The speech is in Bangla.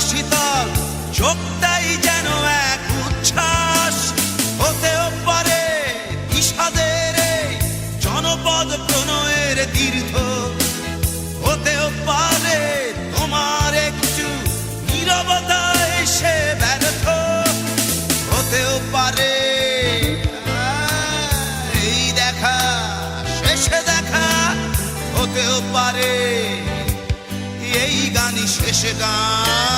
শীতল, চোখটাই যেন এক উচ্ছ্বাস। হতেও পারে বিষাদের জনপদ প্রণয়ের তীর্থ। হতেও পারে তোমার একটু নীরবতা এসে ব্যর্থ। হতেও পারে দেখা, শেষে দেখা। হতেও পারে, এই গানই শেষ গান।